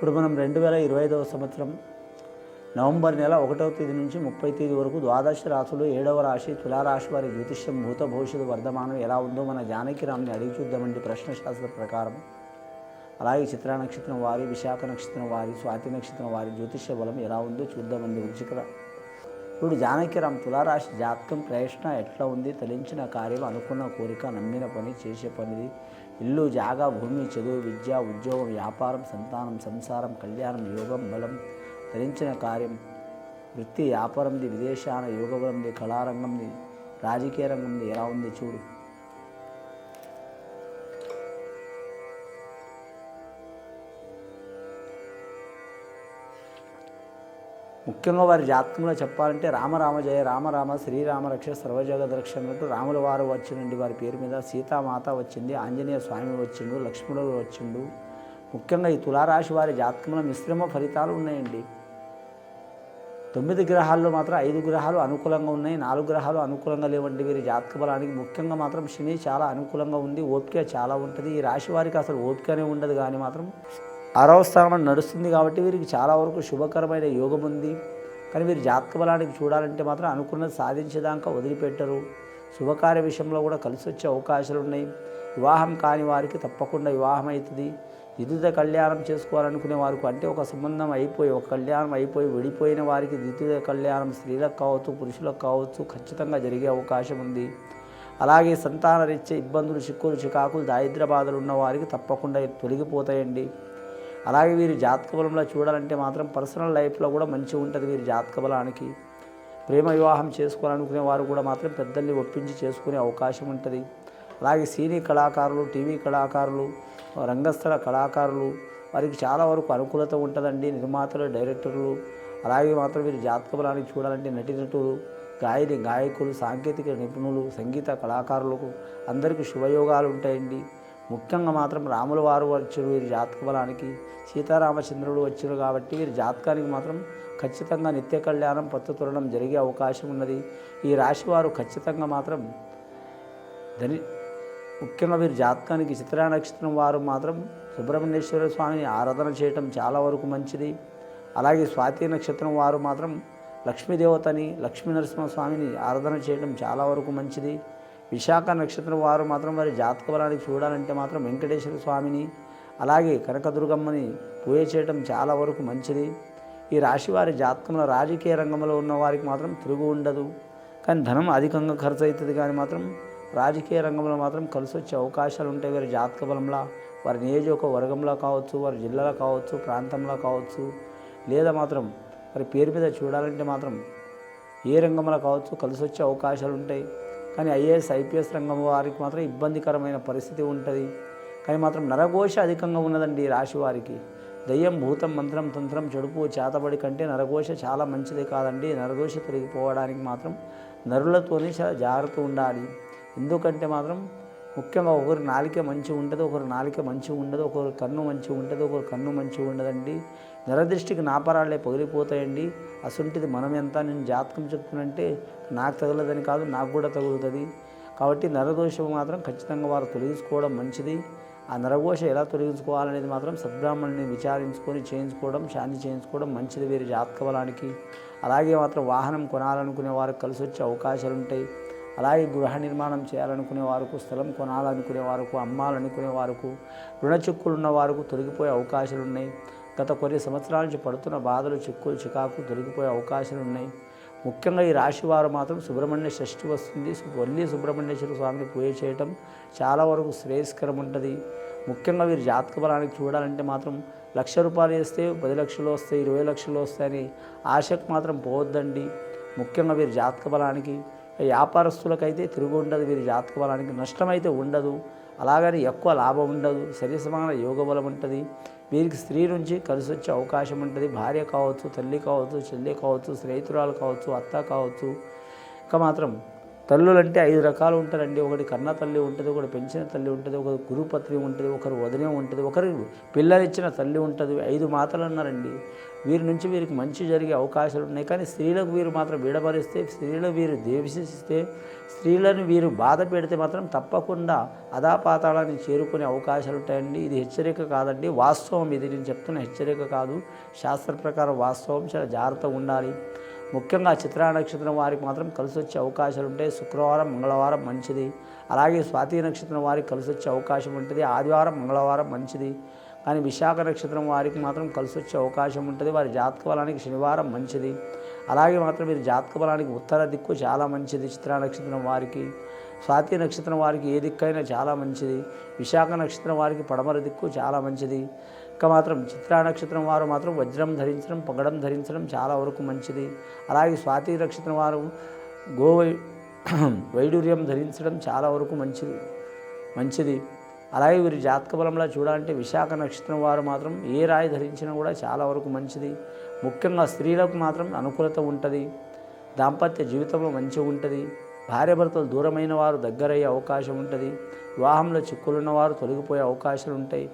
ఇప్పుడు మనం రెండు వేల ఇరవై ఐదవ సంవత్సరం నవంబర్ నెల ఒకటవ తేదీ నుంచి ముప్పై తేదీ వరకు ద్వాదశ రాశులు ఏడవ రాశి తులారాశి వారి జ్యోతిష్యం భూత భవిష్యత్తు వర్ధమానం ఎలా ఉందో మన జానకిరామ్ని అడిగి చూద్దామండి ప్రశ్న శాస్త్ర ప్రకారం. అలాగే చిత్రా నక్షత్రం వారి విశాఖ నక్షత్రం వారి స్వాతి నక్షత్రం వారి జ్యోతిష్య బలం ఎలా ఉందో చూద్దామండి వృచ్చిక ఇప్పుడు జానకిరామ్ తులారాశి జాతకం ప్రయత్న ఎట్లా ఉంది తలించిన కార్యం అనుకున్న కోరిక నమ్మిన పని చేసే పనిది ఇల్లు జాగా భూమి చదువు విద్య ఉద్యోగం వ్యాపారం సంతానం సంసారం కళ్యాణం యోగం బలం ధరించిన కార్యం. వృత్తి వ్యాపారంది విదేశాన యోగ బలంది కళారంగంది రాజకీయ రంగంది ఎలా ఉంది చూడు. ముఖ్యంగా వారి జాతకంలో చెప్పాలంటే రామరామ జయ రామరామ శ్రీరామ రక్ష సర్వజగద్ రక్ష అన్నట్టు రాముల వారు వచ్చిండండి వారి పేరు మీద సీతామాత వచ్చింది ఆంజనేయ స్వామి వచ్చిండు లక్ష్మణుడు వచ్చిండు. ముఖ్యంగా ఈ తులారాశి వారి జాతకంలో మిశ్రమ ఫలితాలు ఉన్నాయండి. తొమ్మిది గ్రహాల్లో మాత్రం ఐదు గ్రహాలు అనుకూలంగా ఉన్నాయి నాలుగు గ్రహాలు అనుకూలంగా లేవండి. వీరి జాతక బలానికి ముఖ్యంగా మాత్రం శని చాలా అనుకూలంగా ఉంది ఓపిక చాలా ఉంటుంది. ఈ రాశి వారికి అసలు ఓపికనే ఉండదు కానీ మాత్రం ఆరవ స్థానం నడుస్తుంది కాబట్టి వీరికి చాలా వరకు శుభకరమైన యోగం ఉంది. కానీ వీరు జాతక బలానికి చూడాలంటే మాత్రం అనుకున్నది సాధించేదాకా వదిలిపెట్టరు. శుభకార్య విషయంలో కూడా కలిసి వచ్చే అవకాశాలు ఉన్నాయి. వివాహం కాని వారికి తప్పకుండా వివాహం అవుతుంది. ద్వితీయ కళ్యాణం చేసుకోవాలనుకునే వారికి అంటే ఒక సంబంధం అయిపోయి ఒక కళ్యాణం అయిపోయి విడిపోయిన వారికి ద్వితీయ కళ్యాణం స్త్రీలకు కావచ్చు పురుషులకు కావచ్చు ఖచ్చితంగా జరిగే అవకాశం ఉంది. అలాగే సంతాన రీత్యా ఇబ్బందులు చిక్కులు చికాకులు దారిద్ర్య బాధలు ఉన్న వారికి తప్పకుండా తొలగిపోతాయండి. అలాగే వీరి జాతక బలంలో చూడాలంటే మాత్రం పర్సనల్ లైఫ్లో కూడా మంచిగా ఉంటుంది వీరి జాతక బలానికి. ప్రేమ వివాహం చేసుకోవాలనుకునే వారు కూడా మాత్రం పెద్దల్ని ఒప్పించి చేసుకునే అవకాశం ఉంటుంది. అలాగే సినీ కళాకారులు టీవీ కళాకారులు రంగస్థల కళాకారులు వారికి చాలా వరకు అనుకూలత ఉంటుందండి. నిర్మాతలు డైరెక్టర్లు అలాగే మాత్రం వీరి జాతక బలానికి చూడాలంటే నటీనటులు గాయని గాయకులు సాంకేతిక నిపుణులు సంగీత కళాకారులకు అందరికీ శుభయోగాలు ఉంటాయండి. ముఖ్యంగా మాత్రం రాముల వారు వచ్చారు వీరి జాతక బలానికి. సీతారామచంద్రుడు వచ్చారు కాబట్టి వీరి జాతకానికి మాత్రం ఖచ్చితంగా నిత్య కళ్యాణం పత్తుతురడం జరిగే అవకాశం ఉన్నది. ఈ రాశి వారు ఖచ్చితంగా మాత్రం ధని ముఖ్యంగా వీరి జాతకానికి చిత్రా నక్షత్రం వారు మాత్రం సుబ్రహ్మణ్యేశ్వర స్వామిని ఆరాధన చేయటం చాలా వరకు మంచిది. అలాగే స్వాతి నక్షత్రం వారు మాత్రం లక్ష్మీదేవతని లక్ష్మీ నరసింహ స్వామిని ఆరాధన చేయడం చాలా వరకు మంచిది. విశాఖ నక్షత్రం వారు మాత్రం వారి జాతక బలానికి చూడాలంటే మాత్రం వెంకటేశ్వర స్వామిని అలాగే కనకదుర్గమ్మని పూజ చేయడం చాలా వరకు మంచిది. ఈ రాశి వారి జాతకంలో రాజకీయ రంగంలో ఉన్న వారికి మాత్రం తిరుగు ఉండదు. కానీ ధనం అధికంగా ఖర్చు అవుతుంది కానీ మాత్రం రాజకీయ రంగంలో మాత్రం కలిసి వచ్చే అవకాశాలు ఉంటాయి. వారి జాతక బలంలో వారి నియోజకవర్గంలో కావచ్చు వారి జిల్లాలో కావచ్చు ప్రాంతంలో కావచ్చు లేదా మాత్రం వారి పేరు మీద చూడాలంటే మాత్రం ఏ రంగంలో కావచ్చు కలిసి వచ్చే అవకాశాలు ఉంటాయి. కానీ ఐఏఎస్ ఐపీఎస్ రంగం వారికి మాత్రం ఇబ్బందికరమైన పరిస్థితి ఉంటుంది. కానీ మాత్రం నరఘోష అధికంగా ఉన్నదండి ఈ రాశి వారికి. దయ్యం భూతం మంత్రం తంత్రం చెడుపు చేతబడి కంటే నరఘోష చాలా మంచిది కాదండి. నరఘోష తొలగిపోవడానికి మాత్రం నరులతోనే చాలా జాగ్రత్త ఉండాలి. ఎందుకంటే మాత్రం ముఖ్యంగా ఒకరు నాలిక మంచిగా ఉంటుంది ఒకరు నాలిక మంచిగా ఉండదు ఒకరు కన్ను మంచిగా ఉంటుంది ఒకరు కన్ను మంచిగా ఉండదండి. నరదృష్టికి నాపరాళ్ళే పగిలిపోతాయండి. అసంటిది మనం ఎంత నేను జాతకం చెప్తున్నంటే నాకు తగలదని కాదు నాకు కూడా తగులుతుంది. కాబట్టి నరదోషం మాత్రం ఖచ్చితంగా వారు తొలగించుకోవడం మంచిది. ఆ నరఘోష ఎలా తొలగించుకోవాలనేది మాత్రం సద్బ్రాహ్మణుని విచారించుకొని చేయించుకోవడం శాంతి చేయించుకోవడం మంచిది వీరి జాతక బలానికి. అలాగే మాత్రం వాహనం కొనాలనుకునే వారికి కలిసి వచ్చే అవకాశాలు ఉంటాయి అలాగే గృహ నిర్మాణం చేయాలనుకునే వారికి స్థలం కొనాలనుకునే వారికి అమ్మాలనుకునే వారికి రుణ చిక్కులు ఉన్న వారికి తొలగిపోయే అవకాశాలు ఉన్నాయి గత కొన్ని సంవత్సరాల నుంచి పడుతున్న బాధలు చిక్కులు చికాకు తొలగిపోయే అవకాశాలు ఉన్నాయి ముఖ్యంగా ఈ రాశి వారు మాత్రం సుబ్రహ్మణ్య షష్ఠి వస్తుంది. వల్లి సుబ్రహ్మణ్యేశ్వర స్వామిని పూజ చేయటం చాలా వరకు శ్రేయస్కరం ఉంటుంది. ముఖ్యంగా వీరి జాతక బలానికి చూడాలంటే మాత్రం లక్ష రూపాయలు వేస్తే పది లక్షలు వస్తాయి ఇరవై లక్షలు వస్తాయని ఆశకు మాత్రం పోవద్దండి. ముఖ్యంగా వీరి జాతక బలానికి వ్యాపారస్తులకైతే తిరుగు ఉండదు వీరి జాతక బలానికి నష్టమైతే ఉండదు. అలాగని ఎక్కువ లాభం ఉండదు. శరీర సమాన యోగ బలం ఉంటుంది. వీరికి స్త్రీ నుంచి కలిసి వచ్చే అవకాశం ఉంటుంది. భార్య కావచ్చు తల్లి కావచ్చు చెల్లి కావచ్చు స్నేహితురాలు కావచ్చు అత్త కావచ్చు. ఇంకా మాత్రం తల్లులు అంటే ఐదు రకాలు ఉంటారండి. ఒకటి కన్న తల్లి ఉంటుంది ఒకటి పెంచిన తల్లి ఉంటుంది ఒకరు గురుపత్ని ఉంటుంది ఒకరు వదిన ఉంటుంది ఒకరు పిల్లలిచ్చిన తల్లి ఉంటుంది. ఐదు మాతలు అన్నారండి వీరి నుంచి వీరికి మంచి జరిగే అవకాశాలు ఉన్నాయి. కానీ స్త్రీలకు వీరు మాత్రం విడమరిస్తే స్త్రీలు వీరు దేవిస్తే స్త్రీలను వీరు బాధ పెడితే మాత్రం తప్పకుండా అధాపాతాళాన్ని చేరుకునే అవకాశాలు ఉంటాయండి. ఇది హెచ్చరిక కాదండి. వాస్తవం ఇది. నేను చెప్తున్న హెచ్చరిక కాదు. శాస్త్ర ప్రకారం వాస్తవం. చాలా జాగ్రత్తగా ఉండాలి. ముఖ్యంగా చిత్రా నక్షత్రం వారికి మాత్రం కలిసి వచ్చే అవకాశాలు ఉంటాయి శుక్రవారం మంగళవారం మంచిది. అలాగే స్వాతి నక్షత్రం వారికి కలిసి వచ్చే అవకాశం ఉంటుంది. ఆదివారం మంగళవారం మంచిది. కానీ విశాఖ నక్షత్రం వారికి మాత్రం కలిసి వచ్చే అవకాశం ఉంటుంది. వారి జాతక బలానికి శనివారం మంచిది. అలాగే మాత్రం మీరు జాతక బలానికి ఉత్తర దిక్కు చాలా మంచిది చిత్రా నక్షత్రం వారికి. స్వాతి నక్షత్రం వారికి ఏ దిక్కైనా చాలా మంచిది. విశాఖ నక్షత్రం వారికి పడమర దిక్కు చాలా మంచిది. ఇంకా మాత్రం చిత్రా నక్షత్రం వారు మాత్రం వజ్రం ధరించడం పగడం ధరించడం చాలా వరకు మంచిది. అలాగే స్వాతి నక్షత్రం వారు గోవై వైడూర్యం ధరించడం చాలా వరకు మంచిది మంచిది. అలాగే వీరి జాతక బలంలో చూడాలంటే విశాఖ నక్షత్రం వారు మాత్రం ఏ రాయి ధరించినా కూడా చాలా వరకు మంచిది. ముఖ్యంగా స్త్రీలకు మాత్రం అనుకూలత ఉంటుంది. దాంపత్య జీవితంలో మంచిగా ఉంటుంది. భార్యాభర్తలు దూరమైన వారు దగ్గరయ్యే అవకాశం ఉంటుంది. వివాహంలో చిక్కులున్న వారు తొలగిపోయే అవకాశాలు ఉంటాయి.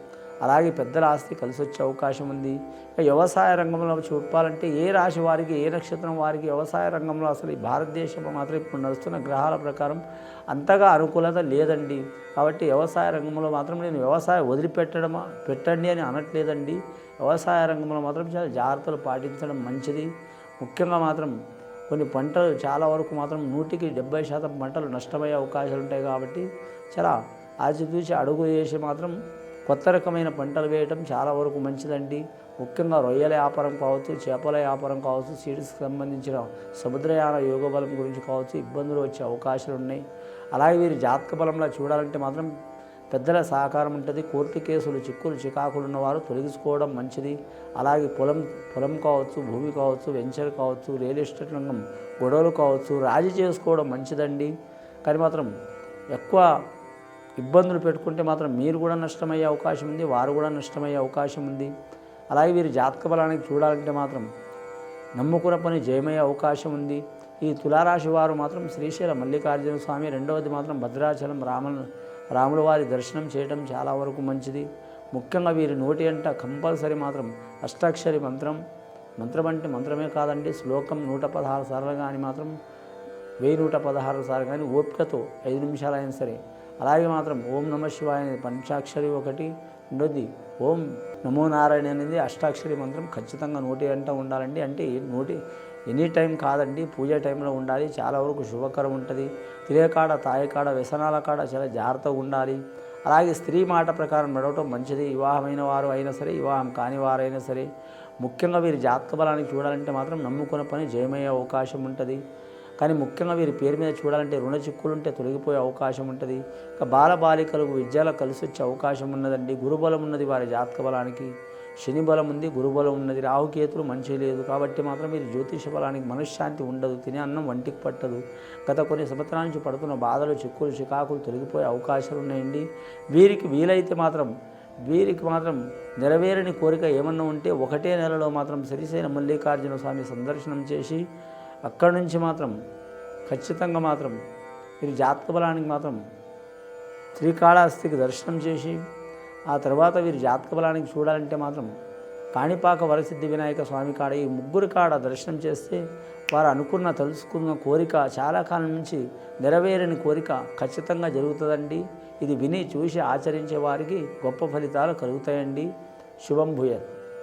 అలాగే పెద్దల ఆస్తి కలిసి వచ్చే అవకాశం ఉంది. వ్యవసాయ రంగంలో చూపాలంటే ఏ రాశి వారికి ఏ నక్షత్రం వారికి వ్యవసాయ రంగంలో అసలు ఈ భారతదేశంలో మాత్రం ఇప్పుడు నడుస్తున్న గ్రహాల ప్రకారం అంతగా అనుకూలత లేదండి. కాబట్టి వ్యవసాయ రంగంలో మాత్రం నేను వ్యవసాయం వదిలిపెట్టడమా పెట్టండి అని అనట్లేదండి. వ్యవసాయ రంగంలో మాత్రం చాలా జాగ్రత్తలు పాటించడం మంచిది. ముఖ్యంగా మాత్రం కొన్ని పంటలు చాలా వరకు మాత్రం నూటికి డెబ్బై శాతం పంటలు నష్టమయ్యే అవకాశాలు ఉంటాయి కాబట్టి చాలా ఆచితూచి అడుగు చేసి మాత్రం కొత్త రకమైన పంటలు వేయటం చాలా వరకు మంచిదండి. ముఖ్యంగా రొయ్యల వ్యాపారం కావచ్చు చేపల వ్యాపారం కావచ్చు సీడ్స్కి సంబంధించిన సముద్రయాన యోగ బలం గురించి కావచ్చు ఇబ్బందులు వచ్చే అవకాశాలు ఉన్నాయి. అలాగే వీరి జాతక బలంలో చూడాలంటే మాత్రం పెద్దల సహకారం ఉంటుంది. కోర్టు కేసులు చిక్కులు చికాకులు ఉన్నవారు తొలగించుకోవడం మంచిది. అలాగే పొలం పొలం కావచ్చు భూమి కావచ్చు వెంచర్ కావచ్చు రియల్ ఎస్టేట్ రంగం గొడవలు కావచ్చు రాజీ చేసుకోవడం మంచిదండి. కానీ మాత్రం ఎక్కువ ఇబ్బందులు పెట్టుకుంటే మాత్రం మీరు కూడా నష్టమయ్యే అవకాశం ఉంది వారు కూడా నష్టమయ్యే అవకాశం ఉంది. అలాగే వీరి జాతక బలానికి చూడాలంటే మాత్రం నమ్ముకున్న పని జయమయ్యే అవకాశం ఉంది. ఈ తులారాశి వారు మాత్రం శ్రీశైల మల్లికార్జున స్వామి రెండవది మాత్రం భద్రాచలం రామ రాముల వారి దర్శనం చేయడం చాలా వరకు మంచిది. ముఖ్యంగా వీరి నోటి అంట కంపల్సరీ మాత్రం అష్టాక్షరి మంత్రం. మంత్రం అంటే మంత్రమే కాదండి శ్లోకం నూట పదహారు సార్లు కానీ మాత్రం వెయ్యి నూట పదహారు సార్లు కానీ ఓపికతో ఐదు నిమిషాలు అయినా సరే. అలాగే మాత్రం ఓం నమ శివాయ అనేది పంచాక్షరి ఒకటి రెండోది ఓం నమో నారాయణ అనేది అష్టాక్షరి మంత్రం ఖచ్చితంగా నోటి అంట ఉండాలండి. అంటే నోటి ఎనీ టైం కాదండి పూజ టైంలో ఉండాలి చాలా వరకు శుభకరం ఉంటుంది. తిరేకాడ తాయకాడ వ్యసనాల కాడ చాలా జాగ్రత్తగా ఉండాలి. అలాగే స్త్రీ మాట ప్రకారం నడవటం మంచిది. వివాహమైన వారు అయినా సరే వివాహం కాని వారైనా సరే ముఖ్యంగా వీరి జాతక బలానికి చూడాలంటే మాత్రం నమ్ముకున్న పని జయమయ్యే అవకాశం ఉంటుంది. కానీ ముఖ్యంగా వీరి పేరు మీద చూడాలంటే రుణ చిక్కులుంటే తొలగిపోయే అవకాశం ఉంటుంది. ఇక బాలబాలికలకు విద్యలో కలిసి వచ్చే అవకాశం ఉన్నదండి. గురుబలం ఉన్నది వారి జాతక బలానికి. శని బలం ఉంది గురుబలం ఉన్నది రాహుకేతులు మంచి లేదు కాబట్టి మాత్రం మీరు జ్యోతిష బలానికి మనశ్శాంతి ఉండదు తినే అన్నం వంటికి పట్టదు. గత కొన్ని సంవత్సరాల నుంచి పడుతున్న బాధలు చిక్కులు చికాకులు తొలగిపోయే అవకాశాలు ఉన్నాయండి. వీరికి వీలైతే మాత్రం వీరికి మాత్రం నెరవేరని కోరిక ఏమన్నా ఉంటే ఒకటే నెలలో మాత్రం సరిసైన మల్లికార్జున స్వామి సందర్శనం చేసి అక్కడి నుంచి మాత్రం ఖచ్చితంగా మాత్రం వీరి జాతక బలానికి మాత్రం శ్రీకాళహస్తికి దర్శనం చేసి ఆ తర్వాత వీరి జాతక బలానికి చూడాలంటే మాత్రం కాణిపాక వరసిద్ధి వినాయక స్వామి కాడ ఈ ముగ్గురు కాడ దర్శనం చేస్తే వారు అనుకున్న తెలుసుకున్న కోరిక చాలా కాలం నుంచి నెరవేరని కోరిక ఖచ్చితంగా జరుగుతుందండి. ఇది విని చూసి ఆచరించే వారికి గొప్ప ఫలితాలు కలుగుతాయండి. శుభం భూయత్.